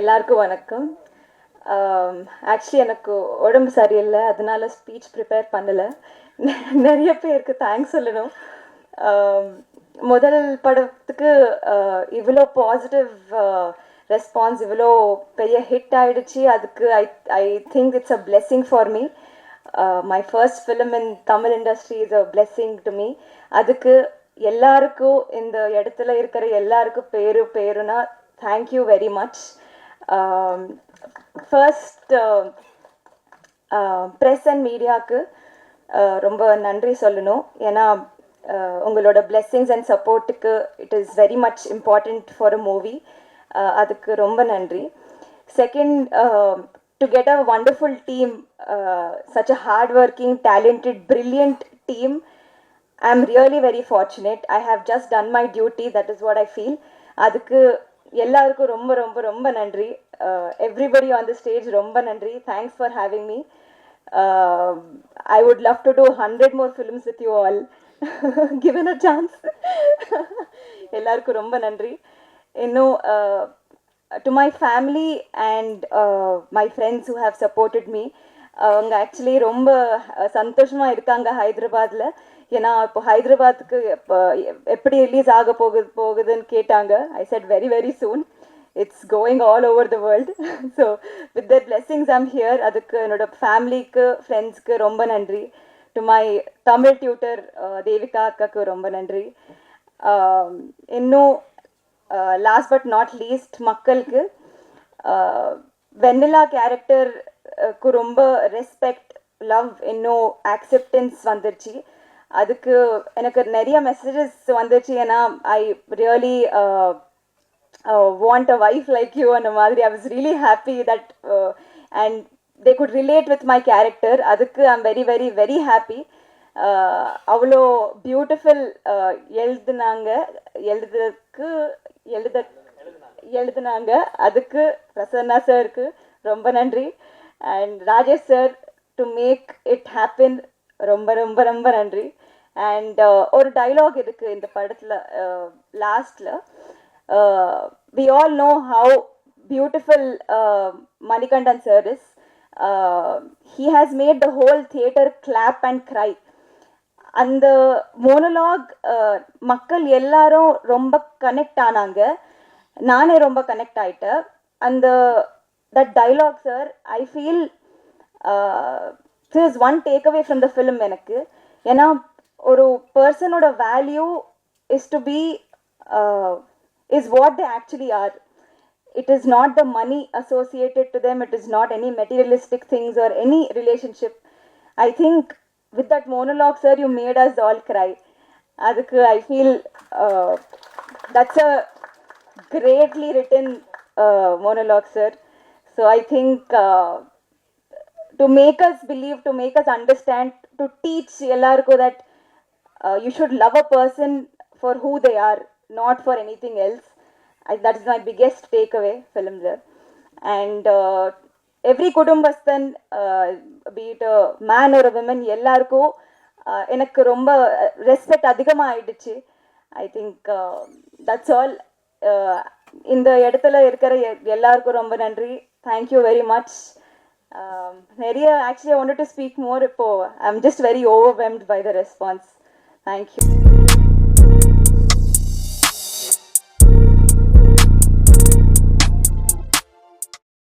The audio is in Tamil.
எல்லாருக்கும் வணக்கம். ஆக்சுவலி எனக்கு உடம்பு சரியில்லை அதனால ஸ்பீச் ப்ரிப்பேர் பண்ணலை. நிறைய பேருக்கு தேங்க்ஸ் சொல்லணும். முதல் படத்துக்கு இவ்வளோ பாசிட்டிவ் ரெஸ்பான்ஸ் இவ்வளோ பெரிய ஹிட் ஆயிடுச்சு. அதுக்கு I I think it's a blessing for me my first film in Tamil industry is a blessing to me அதுக்கு எல்லாருக்கும் இந்த இடத்துல இருக்கிற எல்லாருக்கும் பேரு பேருனா thank you very much first press and மீடியாவுக்கு ரொம்ப நன்றி சொல்லணும். ஏன்னா உங்களோட பிளெஸ்ஸிங்ஸ் அண்ட் சப்போர்ட்டுக்கு it is very much important for a movie அதுக்கு ரொம்ப நன்றி. Second to get a wonderful team such a hard working talented brilliant team I am really very fortunate I have just done my duty that is what I feel அதுக்கு எல்லாருக்கும் ரொம்ப ரொம்ப ரொம்ப நன்றி. எவ்ரிபடி ஆன் த ஸ்டேஜ் ரொம்ப நன்றி. Thanks for having me I would love to do hundred more films with you all given a chance எல்லாருக்கும் ரொம்ப நன்றி. இன்னும் to my family and my friends who have supported me அவங்க ஆக்சுவலி ரொம்ப சந்தோஷமா இருக்காங்க ஹைதராபாத்ல. ஏன்னா இப்போ ஹைதராபாத்துக்கு இப்போ எப்படி ரிலீஸ் ஆக போகுது போகுதுன்னு கேட்டாங்க. I said very very soon it's going all over the world so with that blessings I'm here அதுக்கு என்னோட ஃபேமிலிக்கு ஃப்ரெண்ட்ஸ்க்கு ரொம்ப நன்றி. To my Tamil tutor Devika அக்காக்கு ரொம்ப நன்றி. இன்னும் லாஸ்ட் பட் நாட் லீஸ்ட் மக்களுக்கு வெண்ணிலா கேரக்டர் கேரக்டருக்கு ரொம்ப ரெஸ்பெக்ட் லவ் இன்னும் ஆக்செப்டன்ஸ் வந்துருச்சு. அதுக்கு எனக்கு நிறைய மெசேஜஸ் வந்துருச்சு. ஏன்னா I really want a wife like you அந்த மாதிரி. I was really happy that and they could relate with my character அதுக்கு I am very very very happy அவ்வளோ பியூட்டிஃபுல் uh, எழுதுனாங்க. எழுதுறதுக்கு எழுத எழுதுனாங்க. அதுக்கு பிரசன்னா சாருக்கு ரொம்ப நன்றி. And Rajesh sir to make it happen ரொம்ப ரொம்ப ரொம்ப நன்றி. அண்ட் uh, ஒரு டைலாக் இருக்கு இந்த படத்தில் லாஸ்டில் we all know how beautiful Manikandan sir is he has made the whole theatre clap and cry அந்த மோனலாக் uh, மக்கள் எல்லாரும் ரொம்ப கனெக்ட் ஆனாங்க. நானே ரொம்ப கனெக்ட் ஆயிட்டேன். அந்த that dialogue sir I feel is one take away from the film எனக்கு ஏன்னா ஒரு பர்சனோட value is to be is what they actually are it is not the money associated to them it is not any materialistic things or any relationship i think with that monologue sir you made us all cry adukku i feel uh, that's a greatly written uh, monologue sir so i think uh, to make us believe to make us understand to teach Yellarko that uh, you should love a person for who they are not for anything else I, that is my biggest takeaway film there and uh, every Kudumbasthan be it a man or a woman எல்லாருக்கும் எனக்கு ரொம்ப ரெஸ்பெக்ட் அதிகமாக ஆயிடுச்சு ஐ திங்க் தட்ஸ் ஆல் இந்த இடத்துல இருக்கிற எல்லாருக்கும் ரொம்ப நன்றி தேங்க்யூ வெரி மச் நிறைய actually want to speak more இப்போ I am just very overwhelmed by the response thank you